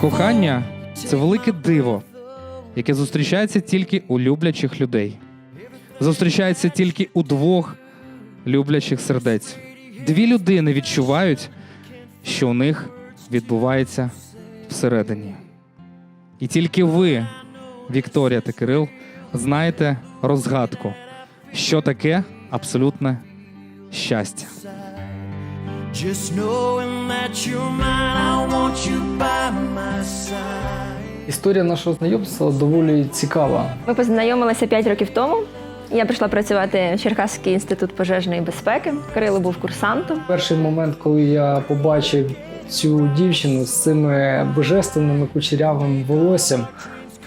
Кохання це велике диво, яке зустрічається тільки у люблячих людей. Зустрічається тільки у двох люблячих сердець. Дві людини відчувають, що у них відбувається всередині. І тільки ви, Вікторія та Кирил, знаєте розгадку, що таке абсолютне щастя. Історія нашого знайомства доволі цікава. Ми познайомилися 5 років тому. Я прийшла працювати в Черкаський інститут пожежної безпеки. Кирило був курсантом. Перший момент, коли я побачив цю дівчину з цими божественними кучерявим волоссям,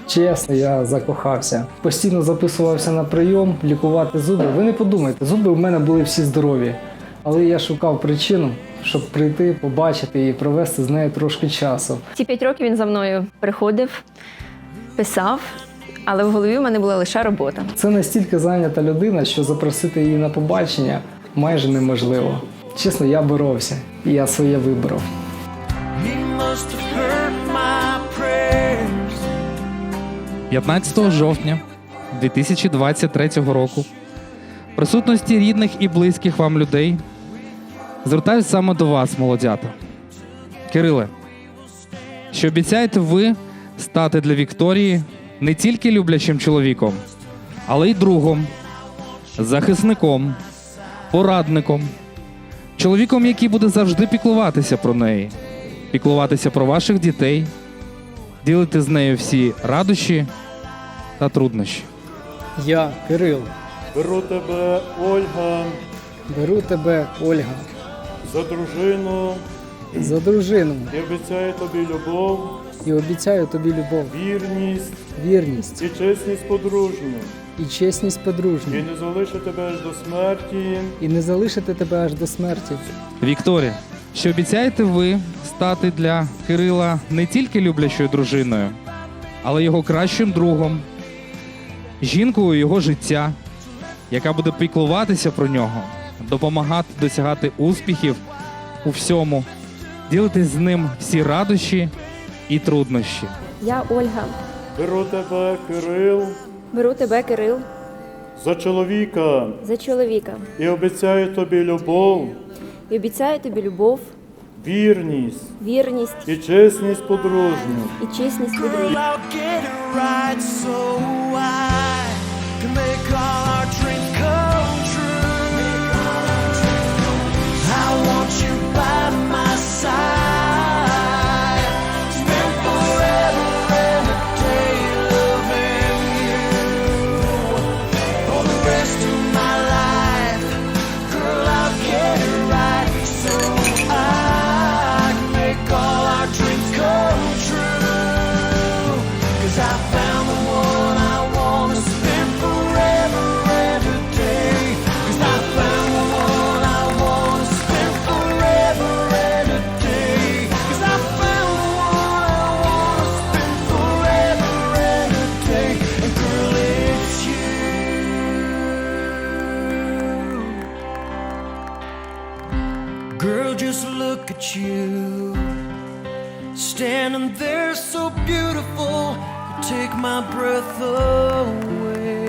чесно, я закохався. Постійно записувався на прийом, лікувати зуби. Ви не подумайте, зуби в мене були всі здорові. Але я шукав причину, щоб прийти, побачити і провести з нею трошки часу. Ці 5 років він за мною приходив, писав, але в голові в мене була лише робота. Це настільки зайнята людина, що запросити її на побачення майже неможливо. Чесно, я боровся, і я своє виборов. He must have heard my prayers. 15 жовтня 2023 року в присутності рідних і близьких вам людей звертаюсь саме до вас, молодята. Кириле, що обіцяєте ви стати для Вікторії не тільки люблячим чоловіком, але й другом, захисником, порадником, чоловіком, який буде завжди піклуватися про неї, піклуватися про ваших дітей, ділити з нею всі радощі та труднощі. Я, Кирил, Беру тебе, Ольга, беру тебе, Ольга, за дружину. За дружину. І обіцяю тобі любов, і обіцяю тобі любов, вірність. Вірність. І чесність подружню, і чесність і не залишу тебе аж до смерті. і не залишити тебе аж до смерті. Вікторія, чи обіцяєте ви стати для Кирила не тільки люблячою дружиною, але його кращим другом, жінкою його життя, яка буде піклуватися про нього, допомагати досягати успіхів у всьому, ділитись з ним всі радощі і труднощі. Я Ольга. Беру тебе, Кирил, Беру тебе, Кирил, за чоловіка за чоловіка і обіцяю тобі любов, і обіцяю тобі любов, вірність вірність і чесність подружню. і чесність Girl. I'll get it right so I can make all our dreams Girl, just look at you. Standing there so beautiful, you take my breath away.